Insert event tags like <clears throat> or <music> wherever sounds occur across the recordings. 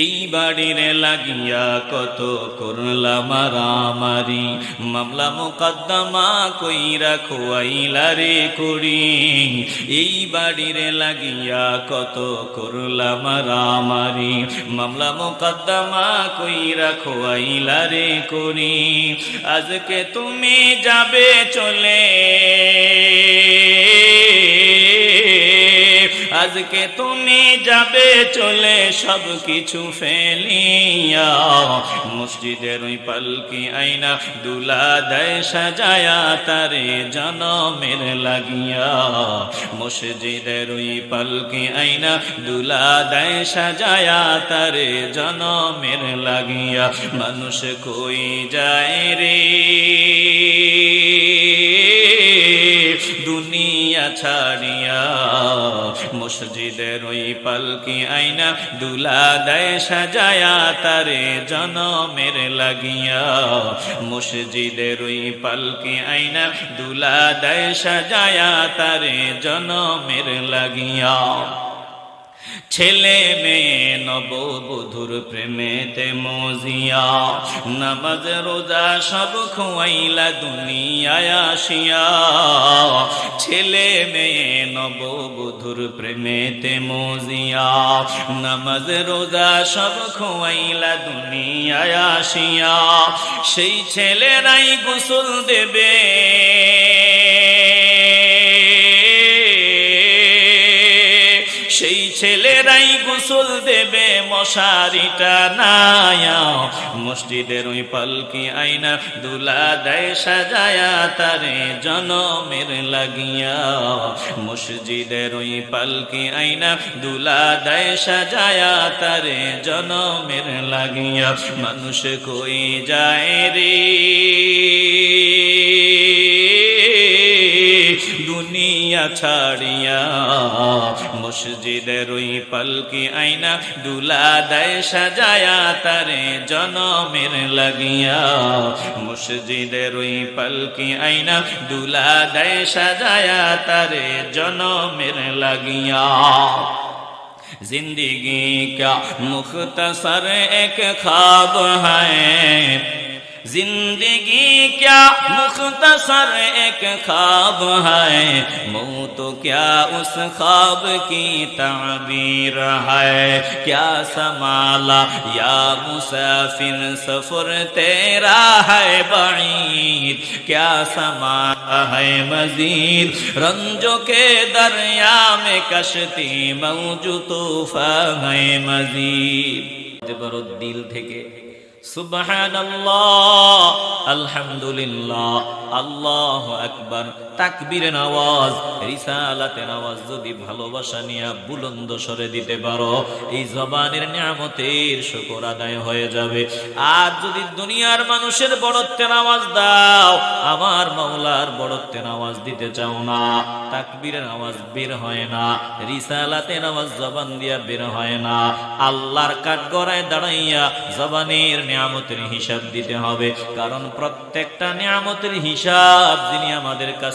এই বাড়ির লাগিয়া কত করলাম রামারি মামলা মোকদ্দমা কইরা খোয়াইলা রে করি এই বাড়ির লাগিয়া কত করলাম রামারি মামলা মোকদ্দমা কইরা খোয়াইলা রে করি আজকে তুমি যাবে চলে। আজকে তুমি যাবে চলে সব কিছু ফেলিয়া। মসজিদের ওই পালকি আইনা দুলা দেয় সাজায়া, তারে জনমের লাগিয়া। মসজিদের ওই পালকি আইনা দুলা দেয় সাজায়া, তারে জনমের লাগিয়া। মানুষ কই যায় রে? দুনিয়া ছাড়িয়া, মসজিদের ওই পালকি আইনা দুলা দেয় সাজায়া, তারে জনমের লাগিয়া। মসজিদের ওই পালকি আইনা দুলা দেয় সাজায়া, তারে জনমের লাগিয়া। ছেলে মেয়ে নববধুর প্রেমেতে মজিয়া, নামাজ, রোজা সব খোয়াইলা দুনিয়ায় আসিয়া। ছেলে মেয়ে নববধুর প্রেমেতে মজিয়া, নামাজ, রোজা সব খোয়াইলা দুনিয়ায় আসিয়া। সেই ছেলেরাই গোসল দেবে সেই ছেলেরাই গোসল দেবে, মশারিটা নায়া মসজিদের ওই পালকি আইনা দুলা দেয় সাজায়া, তারে জনমের লাগিয়া মসজিদের ওই পালকি আইনা দুলা দেয় সাজায়া, তারে জনমের লাগিয়া মানুষ কই যায় রে? দুনিয়া ছাড়িয়া মসজিদের ওই পালকি আইনা দুলা দেয় সাজায়া তারে জনমের লাগিয়া মসজিদের ওই পালকি আইনা দুলা দেয় সাজায়া তারে জনমের লাগিয়া जिंदगी क्या मुख्तसर एक ख्वाब है زندگی کیا مختصر ایک خواب ہے؟ موت کیا اس خواب کی تعبیر ہے؟ کیا سمالا یا مسافر سفر تیرا ہے بعید؟ کیا سمالا ہے مزید؟ رنجوں کے دریا میں کشتی موج طوفان ہے مزید۔ دل تھے کہ সুবহানাল্লাহ আলহামদুলিল্লাহ আল্লাহ আকবার। তাকবীরের আওয়াজ, রিসালাতের আওয়াজ যদি ভালোবাসা নিয়ে বুলন্দ স্বরে দিতে পারো, এই জবানের নিয়ামতের শুকর আদায় হয়ে যাবে। আর যদি দুনিয়ার মানুষের বড়ত্বের আওয়াজ দাও, আমার মাওলার বড়ত্বের আওয়াজ দিতে চাও না। তাকবীরের আওয়াজ বের হয় না, রিসালাতের আওয়াজ জবান দিয়া বের হয় না। আল্লাহর কাঠ গড়ায় দাঁড়াইয়া জবানের নিয়ামতের হিসাব দিতে হবে, কারণ প্রত্যেকটা নিয়ামতের হিসাব যিনি আমাদের কাছ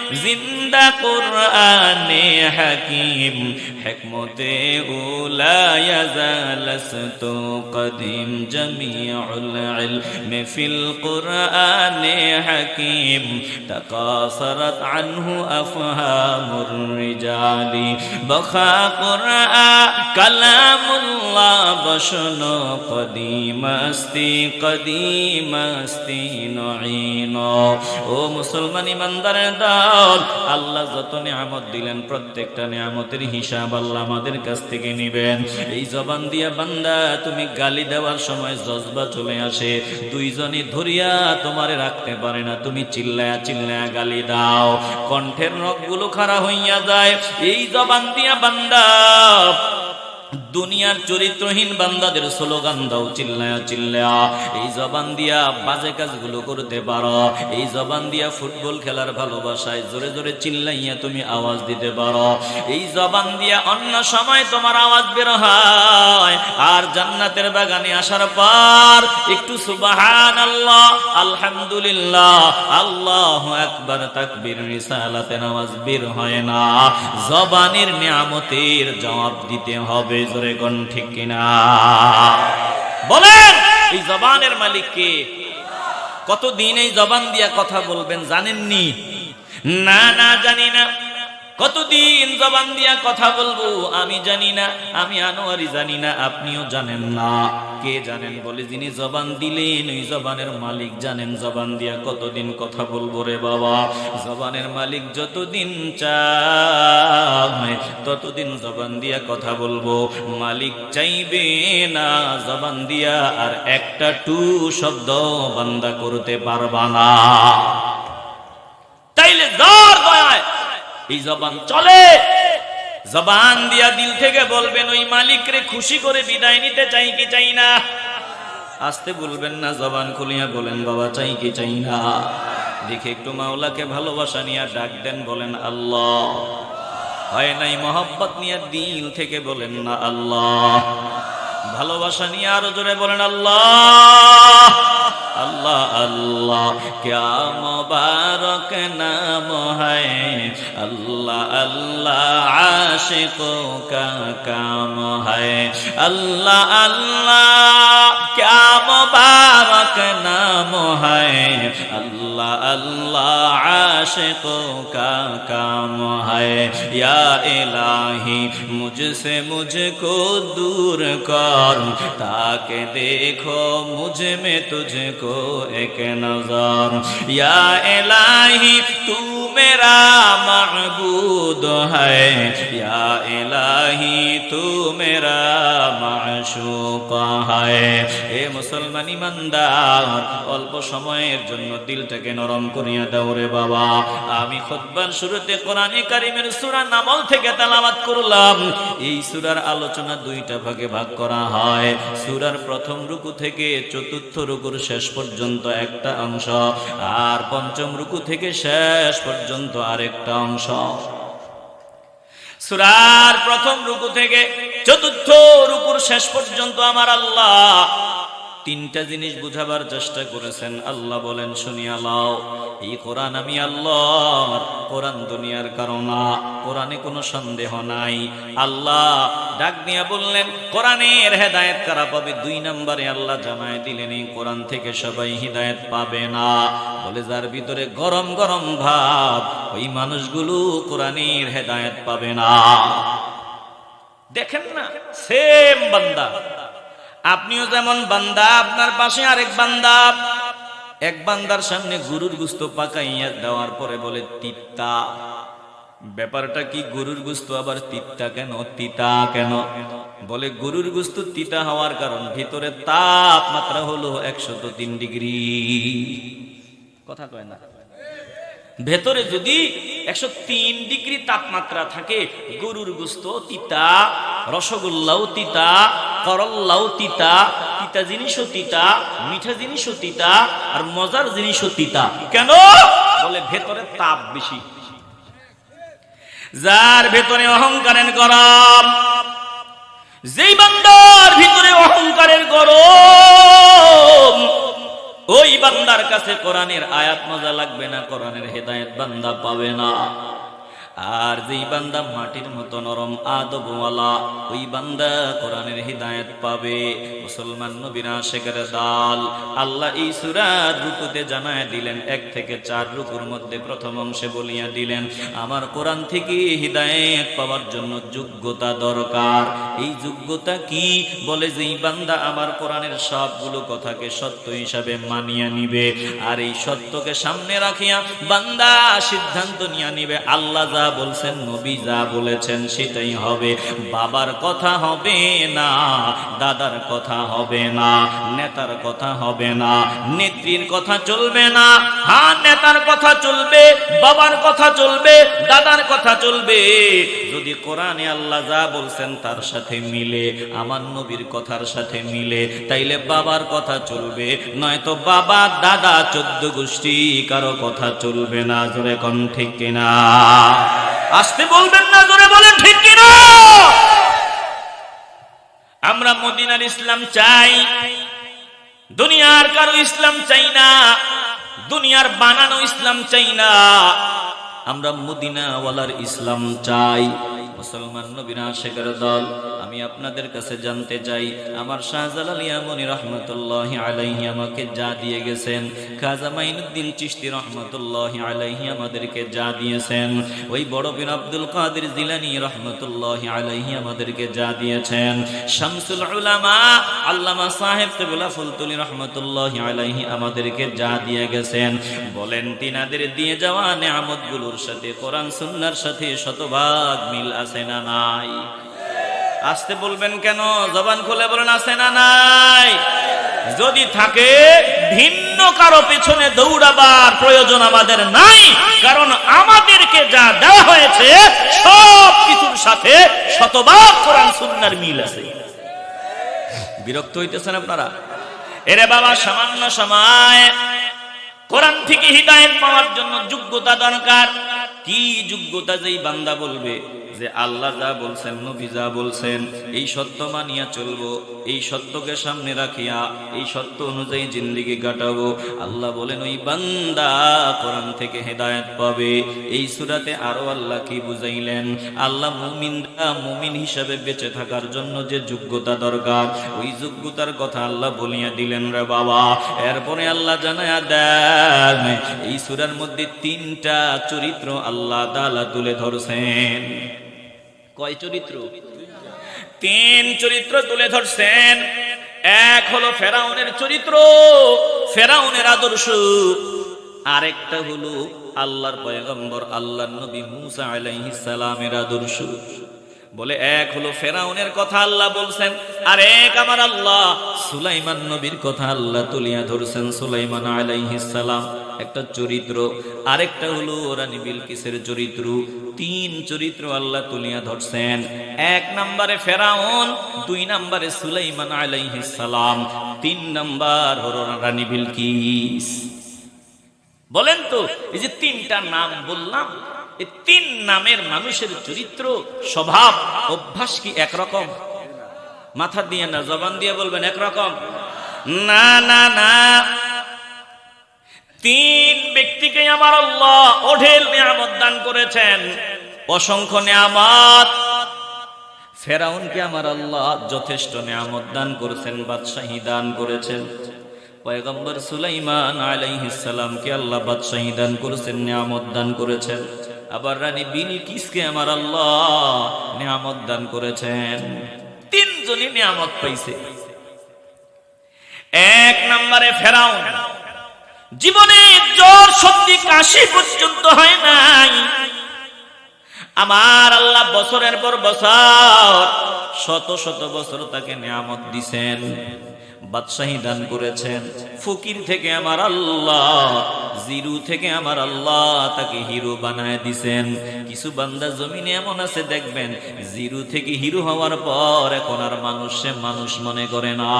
জিন্দা কোরআনে হাকিম, হেকমতে উলায়াজালস্ত কদিম জমিউল ইলমে ফিল কোরআনে হাকিম, তাকাসরত আনহু আফহামুর রিজালি। বখা কোরআন কালামুল্লাহ, বসন কদিমাস্তি কদিমাস্তি নঈন। ও মুসলমান ইমানদারের দা আল্লাহ যত নিয়ামত দিলেন, প্রত্যেকটা নিয়ামতের হিসাব আল্লাহ আমাদের কাছ থেকে নিবেন। এই জবান দিয়া বান্দা, তুমি গালি দেওয়ার সময় জজবা চলে আসে। দুইজনই ধরিয়া তোমারে রাখতে পারে না। তুমি চিল্লায়া চিল্লায়া গালি দাও। কণ্ঠের নখগুলো খাড়া হইয়া যায়। এই জবান দিয়া বান্দা দুনিয়ার চরিত্রহীন বান্দাদের স্লোগান দাও, চিল্লায়া চিল্লায়া। এই জবান দিয়া বাজে কাজগুলো করতে পারো। এই জবান দিয়া ফুটবল খেলার ভালোবাসায় জোরে জোরে চিল্লাইয়া তুমি আওয়াজ দিতে পারো। এই জবান দিয়া অন্য সময় তোমার আওয়াজ বের হয়। আর জান্নাতের বাগানে আসার পর একটু সুবাহান আল্লাহ আলহামদুলিল্লাহ, আল্লাহ একবার তাকবীর, রিসালাতের আওয়াজ বের হয় না। জবানের নিয়ামতের জবাব দিতে হবে জোরে গন ঠিক কিনা? বলেন, এই জবানের মালিক কে? কতদিন এই জবান দিয়া কথা বলবেন জানেননি? না না জানি না। কতদিন জবান দিয়া কথা বলব আমি জানি না, আমি আনোয়ারি জানি না, আপনিও জানেন না। কে জানেন বলে যিনি জবান দিলেন, ওই জবানের মালিক জানেন জবান দিয়া কতদিন কথা বলব রে বাবা। জবানের মালিক যতদিন চায়, ততদিন জবান দিয়া কথা বলব। মালিক চাইবে না জবান দিয়া, আর একটা টু শব্দ বান্দা করতে পারবা না তাইলে যার দয়ায় এই জবান চলে। জবান দিয়া দিল থেকে বলবেন, ওই মালিকরে খুশি করে বিদায় নিতে চাই কি চাই না? আসতে বলবেন না, জবান খুলিয়া বলেন, বাবা, চাই কি চাই না? দেখে একটু মাওলাকে ভালোবাসা নিয়ে ডাক দেন, বলেন, আল্লাহ। হয় নাই মোহাব্বত নিয়ে দিল থেকে বলেন, না, আল্লাহ। ভালোবাসা নিয়ে আরও জোরে বলেন, আল্লাহ আল্লাহ আল্লাহ ক্যা মোবারক নাম হায়? আল্লাহ আল্লাহ, আশিকো কাম হায়? আল্লাহ আল্লাহ ক্যা মোবারক নাম হ্যায় আল্লাহ আল্লাহ আশিকো কাম হ্যায় মুঝসে মুঝকো দূর কর। তাকে দেখো মুঝ মে তুঝকো এক নজর। ইয়া ইলাহি তু میرا معبود ہے یا الہی تو মুসলমান ইমানদার অল্প সময়ের জন্য দিলটাকে নরম করিয়া দাও রে বাবা। আমি শুরুতে কোরআন কারিমের সুরা নামল থেকে করলাম। এই সুরার আলোচনা দুইটা ভাগে ভাগ করা হয়। সুরার প্রথম রুকু থেকে চতুর্থ রুকুর শেষ পর্যন্ত একটা অংশ, আর পঞ্চম রুকু থেকে শেষ পর্যন্ত আরেকটা অংশ। সুরার প্রথম রুকু থেকে চতুর্থ রুকুর শেষ পর্যন্ত আমার আল্লাহ তিনটা জিনিস বুঝাবার চেষ্টা করেছেন। আল্লাহ বলেন, শুনিয়া লাও এই কোরআন আমি আল্লাহ কোরআন দুনিয়ার কারণা কোরআনে কোনো সন্দেহ নাই। আল্লাহ ডাক দিয়া বললেন, কোরআনের হেদায়েত কারা পাবে? দুই নম্বরে আল্লাহ জানায় দিলেন, এই কোরআন থেকে সবাই হিদায়েত পাবে না। বলে, যার ভিতরে গরম গরম ভাব, ওই মানুষগুলো কোরআনের হেদায়েত পাবে না। দেখেন না, সেম বান্দা। আপনিও যেমন বান্দা, আপনার পাশে আরেক বান্দা। এক বান্দার সামনে গরুর গুস্ত পাকাইয়া দেওয়ার পরে বলে তিত্তা ব্যাপারটা কি, গরুর গুস্ত আবার তিত্তা কেন? তিতা কেন? বলে, গরুর গুস্ত তিতা হওয়ার কারণ, ভিতরে তাপমাত্রা হলো একশত তিন ডিগ্রি। কথা কয় না। ভেতরে যদি একশো তিন ডিগ্রি তাপমাত্রা থাকে, গরুর গুস্ত তিতা, রসগোল্লাও তিতা, করল্লাও তিতা তিতা জিনিসও তিতা, মিঠা জিনিসও তিতা, আর মজার জিনিসও তিতা। কেন? বলে ভেতরে তাপ বেশি। যার ভেতরে অহংকারের গরম, যেই বান্দার ভিতরে অহংকারের গরম ওই বান্দা বান্দার কাছে কোরআনের আয়াত মজা লাগবে না? কোরআনের হেদায়েত বান্দা পাবে না। আর যেই বান্দা মাটির মতো নরম আদবওয়ালা ওই বান্দা কোরআনের হৃদায়ত পাবে। মুসলমান নবীরা শেখের দাল। আল্লাহ এই সুরার রুকুতে জানায় দিলেন, এক থেকে চার রুকুর মধ্যে প্রথম অংশে বলিয়া দিলেন, আমার কোরআন থেকে হৃদায়ত পাওয়ার জন্য যোগ্যতা দরকার। এই যোগ্যতা কি? বলে যেই বান্দা আমার কোরআনের সবগুলো কথাকে সত্য হিসাবে মানিয়া নিবে। আর এই সত্যকে সামনে রাখিয়া বান্দা সিদ্ধান্ত নিয়ে নিবে, আল্লাহ যা বলছেন, নবী যা বলেছেন সেটাই হবে। বাবার কথা হবে না, দাদার কথা হবে না, নেতার কথা হবে না, নেত্রীর কথা চলবে না। হ্যাঁ নেতার কথা চলবে, বাবার কথা চলবে, দাদার কথা চলবে। যদি কোরআনে আল্লাহ যা বলছেন তার সাথে মিলে, আমার নবীর কথার সাথে মিলে, তাইলে বাবার কথা চলবে। নয়তো বাবা, দাদা, চোদ্দ গোষ্ঠী, কারও কথা চলবে না, জোরে কোন ঠিক কিনা? আসতে বলবেন না, জোরে বলেন, ঠিক কিনা? আমরা মদিনার ইসলাম চাই, দুনিয়ার কারও ইসলাম চাই না, দুনিয়ার বানানো ইসলাম চাই না। আমরা মদিনাওয়ালার ইসলাম চাই। মুসলমান নবীরা শেখের দল, আমি আপনাদের কাছে জানতে চাই, আমার শাহজালাল রহমতুল্লাহ আলাইহি আমাকে যা দিয়ে গেছেন, খাজা মাইনুদ্দিন রহমতুল্লাহ আলাইহি আমাদেরকে যা দিয়েছেন, ওই বড় বীর আব্দুল কাদের জিলানি রহমতুল্লাহ আলাইহি আমাদেরকে যা দিয়েছেন, শামসুল উলামা আল্লামা সাহেব কেবলা ফুলতুলি রহমতুল্লাহ আলাইহি আমাদেরকে যা দিয়ে গেছেন, বলেন তিনাদের দিয়ে যাওয়া নেয়ামতগুলোর সাথে, কোরআন সুন্নার সাথে শতভাগ মিল আছে না নাই? আসতে বলবেন কেন? জবান খুলে বলেন, আছে না নাই? যদি থাকে, ভিন্ন কারও পেছনে দৌড়াবার প্রয়োজন আমাদের নাই। কারণ আমাদেরকে যা দেওয়া হয়েছে, সব কিছুর সাথে শতভাগ কোরআন সুন্নার মিল আছে। বিরক্ত হইতেছেন আপনারা? এরে বাবা, সামান্য সময় কোরআন থেকে হৃদায়ত পাওয়ার জন্য যোগ্যতা দরকার। কি যোগ্যতা যেই বান্দা বলবে? যে আল্লাহ যা বলছেন, নবী যা বলছেন, এই সত্য মানিয়া চলবো, এই সত্যকে সামনে রাখিয়া, এই সত্য অনুযায়ী জিন্দিগি কাটাবো। আল্লাহ বলেন, ওই বান্দা কোরআন থেকে হেদায়ত পাবে। এই সুরাতে আরও আল্লাহ কি বুঝাইলেন? আল্লাহ মুমিনরা মুমিন হিসাবে বেঁচে থাকার জন্য যে যোগ্যতা দরকার, ওই যোগ্যতার কথা আল্লাহ বলিয়া দিলেন রে বাবা। এরপরে আল্লাহ জানায়া দেন, এই সুরার মধ্যে তিনটা চরিত্র আল্লাহ তাআলা তুলে ধরছেন। কয় চরিত্র? তিন চরিত্র তুলে ধরছেন। এক হলো ফেরাউনের চরিত্র, ফেরাউনের আদর্শ। আরেকটা হলো আল্লাহর পয়গম্বর, আল্লাহর নবী মুসা আলাইহিস সালামের আদর্শ। বলে, এক হলো ফেরাউনের কথা আল্লাহ বলছেন, আর এক আমার আল্লাহ। সুলাইমান নবীর কথা আল্লাহ তুলিয়া ধরছেন সুলাইমান সালাম, একটা চরিত্র। আরেকটা হলো রানী বিলকিসের চরিত্র। তিন চরিত্র আল্লাহ তুলিয়া ধরছেন। এক নম্বরে ফেরাউন, দুই নম্বরে সুলাইমান সালাম, তিন নম্বর হলো রানী বিলকিস। বলেন তো, এই যে তিনটা নাম বললাম এই তিন নামের মানুষের চরিত্র, স্বভাব, অভ্যাস কি একরকম? মাথা দিয়ে না, জবান দিয়ে বলবেন একরকম। না না না। তিন ব্যক্তিকে আমার আল্লাহ ওঢেল নিয়ামত দান করেছেন। অসংখ্য নিয়ামত। ফেরাউনকে আমার আল্লাহ যথেষ্ট নিয়ামত দান করেছেন, বাদশাহী দান করেছেন। পয়গম্বর সুলাইমান আলাইহিস সালামকে আল্লাহ বাদশাহী দান করেছেন, নিয়ামত দান করেছেন। আবার রানী বিলকিসকে আমার আল্লাহ নিয়ামত দান করেছেন। তিনজনই নিয়ামত পাইছে। এক নম্বরে ফেরাউন। জীবনে জ্বর, সর্দি, কাশি পর্যন্ত হয় নাই। আমার আল্লাহ বছরের পর বছর, শত শত বছর তাকে নিয়ামত দিছেন। বাদশাহী দান করেছেন। ফকির থেকে আমার আল্লাহ, জিরু থেকে আমার আল্লাহ তাকে হিরো বানায় দিছেন। কিছু বান্দা জমিনে এমন আছে, দেখবেন, জিরু থেকে হিরো হওয়ার পর এখন আর মানুষ সে মানুষ মনে করে না।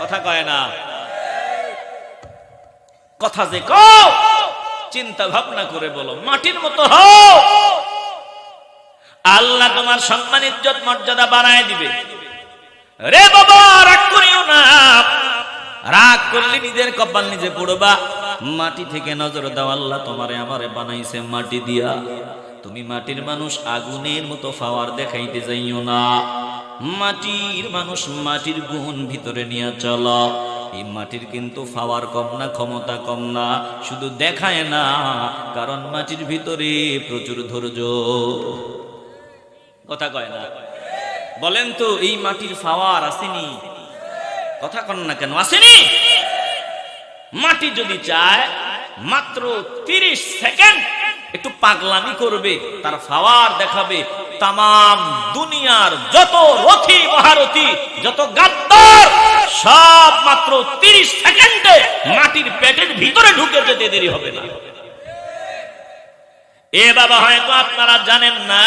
কথা কয় না? কথা যে কও, চিন্তা ভাবনা করে বলো, মাটির মতো হও। আল্লাহ তোমার সম্মান, ইজ্জত, মর্যাদা বাড়ায় দিবে। রে বাবা! করলে, নিজের কপাল নিজে পড়বা। মাটি থেকে নজর দাও, আল্লাহ তোমারে আমারে বানাইছে মাটি দিয়া। তুমি মাটির মানুষ, আগুনের মতো ফাওয়ার দেখাইতে যাইও না। মাটির মানুষ মাটির গুণ ভিতরে নিয়ে চলো। এই মাটির কিন্তু ফাওয়ার কম না, ক্ষমতা কম না, শুধু দেখায় না, কারণ মাটির ভিতরে প্রচুর ধৈর্য। কথা কয় না? বলেন তো, এই মাটির ফাওয়ার আসেনি? কথা কন না কেন, আসেনি? মাটি যদি চায়, মাত্র তিরিশ সেকেন্ড একটু পাগলামি করবে, তার ফাওয়ার দেখাবে তাম দুনিয়ার যত রথি মহারথী, যত গাদ্দার, সব মাত্র তিরিশ সেকেন্ডে মাটির পেটের ভিতরে ঢুকে যেতে দেরি হবে না। এ বাবা, হয়তো আপনারা জানেন না,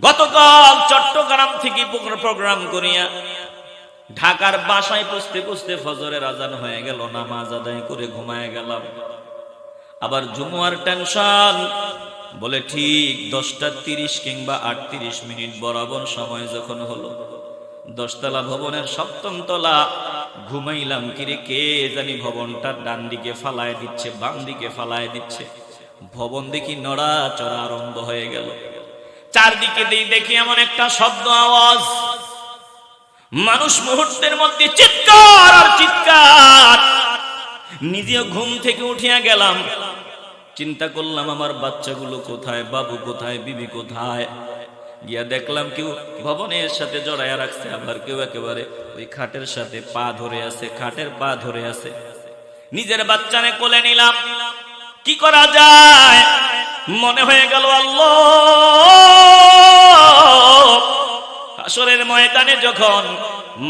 গতকাল চট্টগ্রাম থেকে প্রোগ্রাম করিয়া ঢাকার বাসায় পুষতে পুষতে ফজরের আজান হয়ে গেল, নামাজ আদায় করে ঘুমায় গেলাম। আবার জুমুয়ার টেনশন, বলে ঠিক দশটা তিরিশ কিংবা আটত্রিশ মিনিট বরাবর সময় যখন হলো, দশতলা ভবনের সপ্তম তলা, ঘুমাইলাম কিরে কে জানি ভবনটার ডান দিকে ফালায় দিচ্ছে বাম দিকে ফালায় দিচ্ছে। ভবন দেখি নড়া চড়া আরম্ভ হয়ে গেল। চারদিকে দেখি এমন একটা শব্দ আওয়াজ। মানুষ মুহূর্তের মধ্যে চিৎকার আর চিৎকার। নিজেও ঘুম থেকে উঠিয়া গেলাম। চিন্তা করলাম, আমার বাচ্চাগুলো কোথায়? বাবু কোথায়? বিবি কোথায়? গিয়া দেখলাম কেউ ভবনের সাথে জড়াইয়া রাখছে। আবার কেউ একেবারে ওই খাটের সাথে পা ধরে আছে, খাটের পা ধরে আছে। নিজের বাচ্চানে কোলে নিলাম। কি করা যায়? মনে হয়ে গেল, আল্লাহ! হাসরের ময়দানে যখন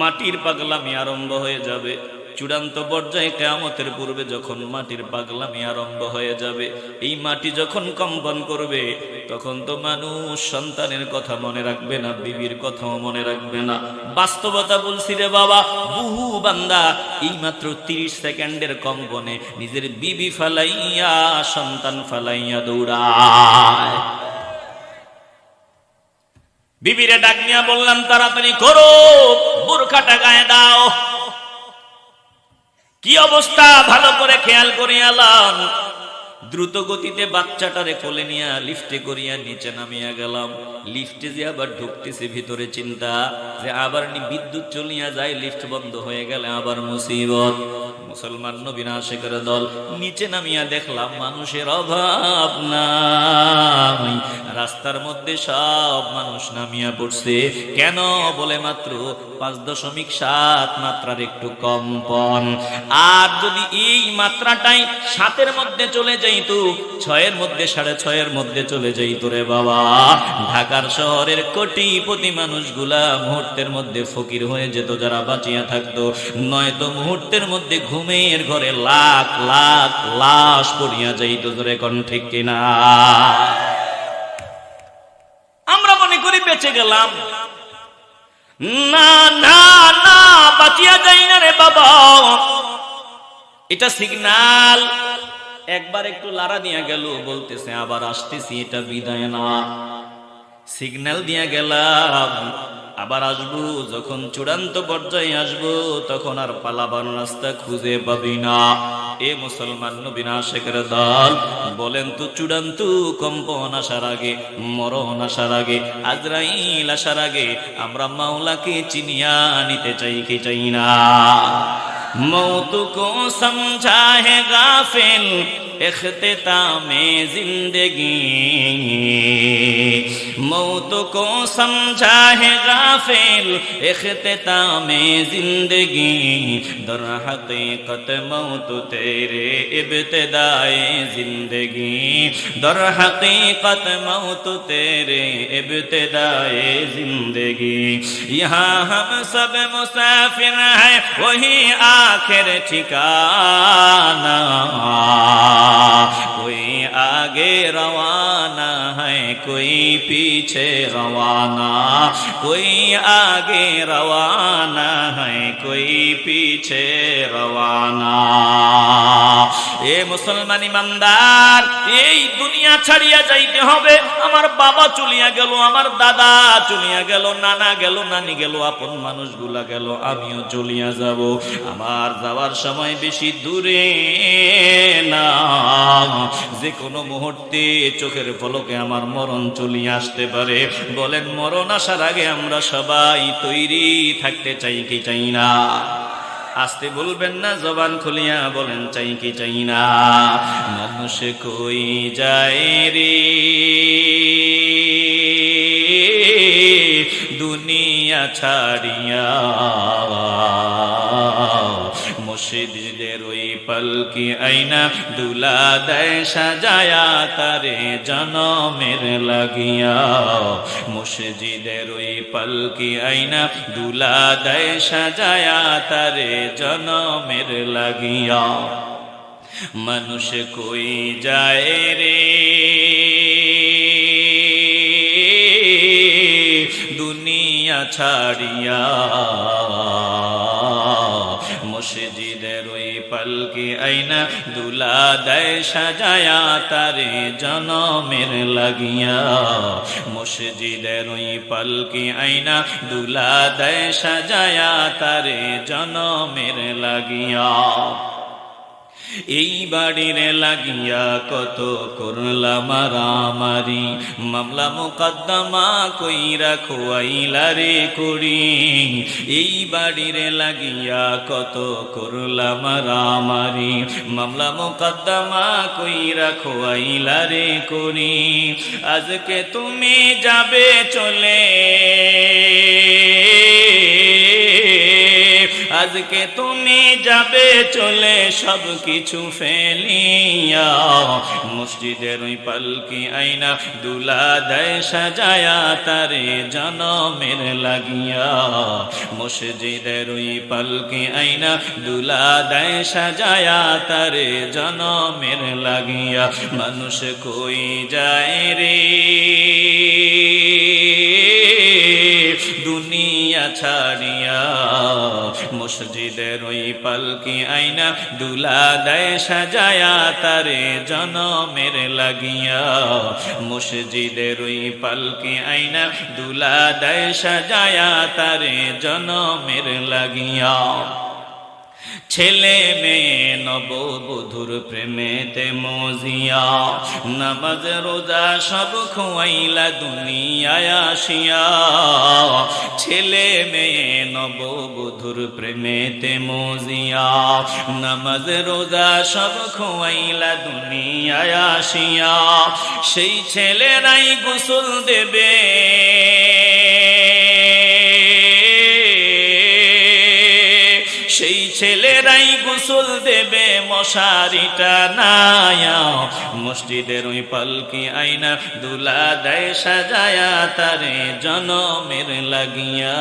মাটির পাগলামি আরম্ভ হয়ে যাবে, চূড়ান্ত পর্যায়ে কেয়ামতের পূর্বে যখন মাটির পাগলামি আরম্ভ হয়ে যাবে, এই মাটি যখন কম্পন করবে, তখন তো মানুষ সন্তানের কথা মনে রাখবে না, বিবির কথাও মনে রাখবে না। বাস্তবতা বলছি রে বাবা, বহু বান্দা এই মাত্র তিরিশ সেকেন্ডের কম্পনে নিজের বিবি ফালাইয়া, সন্তান ফালাইয়া দৌড়ায়। বিবিরে ডাক নিয়া বললাম, তাড়াতাড়ি করো, বোরখাটা গায়ে দাও। কি অবস্থা? ভালো করে খেয়াল করে আলাম দ্রুত গতিতে বাচ্চাটারে কোলে নিয়ে লিফটে করিয়া নিচে নামিয়া গেলাম। লিফটে যে আবার ঢুকতেছে ভিতরে চিন্তা যে আবার বিদ্যুৎ চলিয়া যায়, লিফট বন্ধ হয়ে গেলে আবার মুসিবত। মুসলমান নবীনা শেখের দল নিচে নামিয়া দেখলাম, মানুষের অভাব নাই। রাস্তার মধ্যে সব মানুষ নামিয়া পড়ছে। কেন? বলে মাত্র পাঁচ দশমিক সাত মাত্রার একটু কম্পন। আর যদি এই মাত্রাটাই সাতের মধ্যে চলে যাইতো ছয়ের মধ্যে, সাড়ে ছয়ের মধ্যে চলে যাইতো রে বাবা। ঢাকার শহরের কোটিপতি মানুষগুলা মুহূর্তের মধ্যে ফকির হয়ে যেত, যারা বাঁচিয়া থাকতো। নয়তো মুহূর্তের মধ্যে ঘুমের ঘরে লাখ লাখ লাশ পড়িয়া যাইতো ধরে কোন ঠিক কিনা? আমরা মনে করি বেঁচে গেলাম। না না না, বাঁচিয়া যাই না রে বাবা। এটা সিগনাল একবার একটু লারা দিয়া গেল, বলতেছে, আবার আসতেছি, এটা বিদায় না। সিগন্যাল দিয়া গেলাম, আবার আসব, যখন চূড়ান্ত পর্যায়ে আসব, তখন আর পালাবার রাস্তা খুঁজে পাবি না। এ মুসলমান নবীনা শেখের দল, বলেন তো চূড়ান্ত কম্পন আসার আগে, মরণ আসার আগে, আজরাইল আসার আগে, আমরা মাওলাকে চিনিয়া নিতে চাই কি চাই না? मौत को समझा है गाफिल इख्तिताम जिंदगी मौत को समझा है गाफिल इख्तिताम जिंदगी दर हकीकत मौत तेरे इब्तदाए जिंदगी दर हकीकत मौत तेरे इब्तदाए जिंदगी यहाँ हम सब मुसाफिर हैं वही আখের ঠিকানা। কই আগে রওয়ানা হ্যাঁ কই পিছে রওয়ানা। কই আগে রওয়ানা হ্যাঁ কই পিছে রওয়ানা। এ মুসলমান ইমানদার, এই দুনিয়া ছাড়িয়া যাইতে হবে। আমার বাবা চলিয়া গেল, আমার দাদা চলিয়া গেল, নানা গেল, নানি গেল, আপন মানুষগুলা গেল, আমিও চলিয়া যাব। আমার যাওয়ার সময় বেশি দূরে না। যে কোনো মুহূর্তে চোখের পলকে আমার মরণ চলিয়ে আসতে পারে। বলেন, মরণ আসার আগে আমরা সবাই তৈরি থাকতে চাই কি চাই না? আসতে বলবেন না, জবান খুলিয়া বলেন, চাই কি চাই না? মানুষ কই যায় রে? দুনিয়া ছাড়িয়া মসজিদের ওই পালকি আইনা দুলা দেয় সাজায়া তারে জনমের লাগিয়া। মসজিদের ওই পালকি আইনা দুলা দেয় সাজায়া তারে জনমের লাগিয়া। মানুষ কই যায় রে? দুনিয়া ছাড়িয়া মসজিদের ওই পালকি আইনা দুলা দেয় সাজায়া তারে জনমের লাগিয়া মসজিদের ওই পালকি আইনা দুলা দেয় সাজায়া তারে জনমের লাগিয়া এই বাড়ির লাগিয়া কত করলাম রামারি মামলা মোকদ্দমা কইরা খোয়াইলা রে করি এই বাড়ির লাগিয়া কত করলাম রামারি মামলা মোকদ্দমা কইরা খোয়াইলা রে করি আজকে তুমি যাবে চলে। আজকে তুমি যাবে চলে সব কিছু ফেলিয়া। মসজিদের ওই পালকি আইনা দুলা দেয় সাজায়া, তারে জনমের লাগিয়া। মসজিদের ওই পালকি আইনা দুলা দেয় সাজায়া, তারে জনমের লাগিয়া। মানুষ কই যায় রে? দুনিয়া ছাড়িয়া মসজিদের ওই পালকি আইনা দুলা দেয় সাজায়া তারে জনমের লাগিয়া। মসজিদের ওই পালকি আইনা দুলা দেয় সাজায়া তারে জনমের লাগিয়া। ছেলে মেয়ে, নববধুর প্রেমেতে মজিয়া, নামাজ, রোজা সব খোয়াইলা দুনিয়ায় আসিয়া। ছেলে মেয়ে, নববধুর প্রেমেতে মজিয়া, নামাজ, রোজা সব খোয়াইলা দুনিয়ায় আসিয়া। সেই ছেলেরাই গোসল দেবে সেই ছেলেরাই গোসল দেবে, মশারিটা নায়া মসজিদের ওই পালকি আইনা দুলা দেয় সাজায়া, তারে জনমের লাগিয়া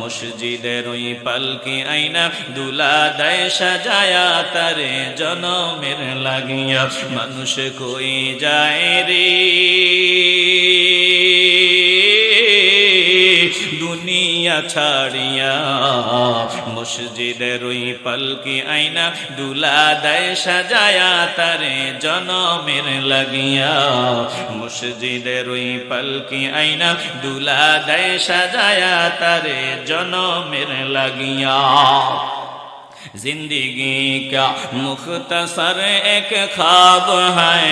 মসজিদের ওই পালকি আইনা দুলা দেয় সাজায়া, তারে জনমের লাগিয়া মানুষ কই যায় রে? দুনিয়া ছাড়িয়া মসজিদের ওই পালকি আইনা দুলা দেয় সাজায়া তারে জনমের লাগিয়া মসজিদের ওই পালকি আইনা দুলা দেয় সাজায়া তারে জনমের লাগিয়া जिंदगी का मुख्तसर एक ख्वाब है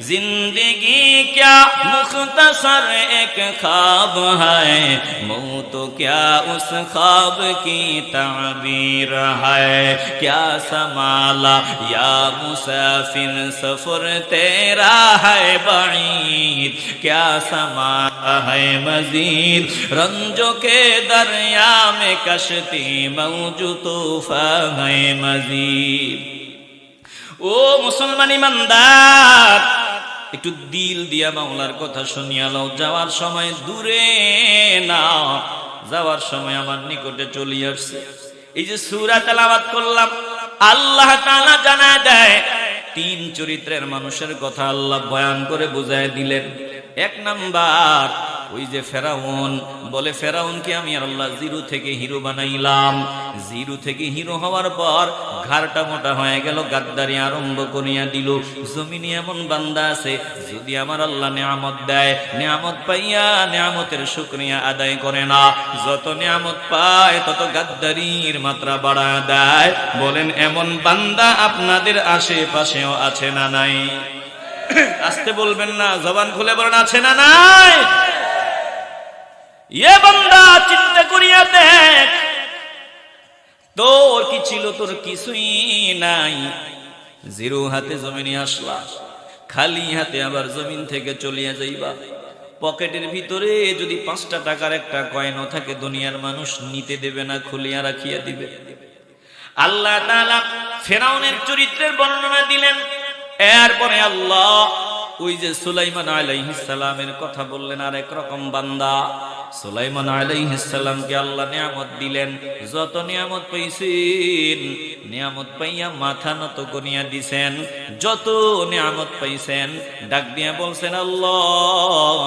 زندگی کیا مختصر ایک خواب ہے؟ موت کیا اس خواب کی تعبیر ہے؟ کیا سمالا یا مسافر سفر تیرا ہے بعید؟ کیا سمالا ہے مزید؟ رنجو کے دریا میں کشتی موج توفا ہے مزید۔ او مسلمان ایماندار একটু দিল দিয়া বাংলার কথা শুনিয়া লও, যাওয়ার সময় দূরে না যাওয়ার সময় আমার নিকটে চলে আসছে। এই যে সুরা তালাবাদ করলাম, আল্লাহ তালা জানা দেয়, তিন চরিত্রের মানুষের কথা আল্লাহ বয়ান করে বুঝায় দিলেন। এক নাম্বার ওই যে ফেরাউন, বলে, ফেরাউনকে আমি আল্লাহ জিরো থেকে হিরো বানাইলাম। জিরো থেকে হিরো হওয়ার পর ঘাড়টা মোটা হয়ে গেল, গাদ্দারি আরম্ভ করিয়া দিল। জমিনে এমন বান্দা আছে, যদি আমার আল্লাহ নিয়ামত দেয়, নিয়ামত পাইয়া নিয়ামতের শুক্রিয়া আদায় করে না। যত নিয়ামত পায়, তত গাদ্দারির মাত্রা বাড়া দেয়। বলেন, এমন বান্দা আপনাদের আশেপাশেও আছে না নাই? <clears throat> আসতে বলবেন না, জবান খুলে বলেন, আছে না নাই? এ বান্দা, চিন্তা করিয়া দেখ। তোর কি ছিল, তোর কিছুই নাই। জিরো হাতে জমিনে আসলা, খালি হাতে আবার জমিন থেকে চলিয়া যাইবা। পকেটের ভিতরে যদি পাঁচটা টাকার একটা কয়েনও থাকে, দুনিয়ার মানুষ নিতে দেবে না, খুলিয়া রাখিয়া দিবে। আল্লাহ ফেরাউনের চরিত্রের বর্ণনা দিলেন। এরপরে আল্লাহ ওই যে সুলাইমান কথা বললেন আর এক রকম বান্দা। সুলাইমান আলাইহিস সালামকে আল্লাহ নিয়ামত দিলেন। যত নিয়ামত পাইছেন, নিয়ামত পাইয়া মাথা নত করিয়া দিছেন। যত নিয়ামত পাইছেন, ডাক দিয়া বলছেন, আল্লাহ,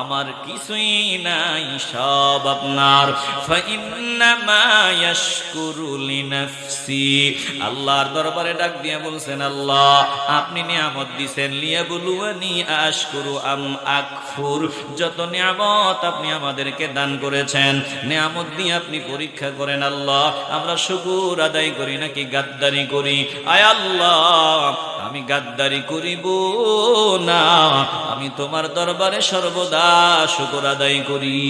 আমার কিছুই নাই, সব আপনার। আল্লাহর দরবারে ডাক দিয়া বলছেন, আল্লাহ, আপনি নিয়ামত দিছেন লিয়া বলুয়ানি আশকুরু আম আকফুর যত নিয়ামত আপনি আমাদেরকে দান করেছেন। নিয়ামত দিয়ে আপনি পরীক্ষা করেন আল্লাহ, আমরা শুকুর আদায় করি নাকি গাদ্দারি করি? আয় আল্লাহ, আমি গাদ্দারি করিব না, আমি তোমার দরবারে সর্বদা শুকুর আদায় করি।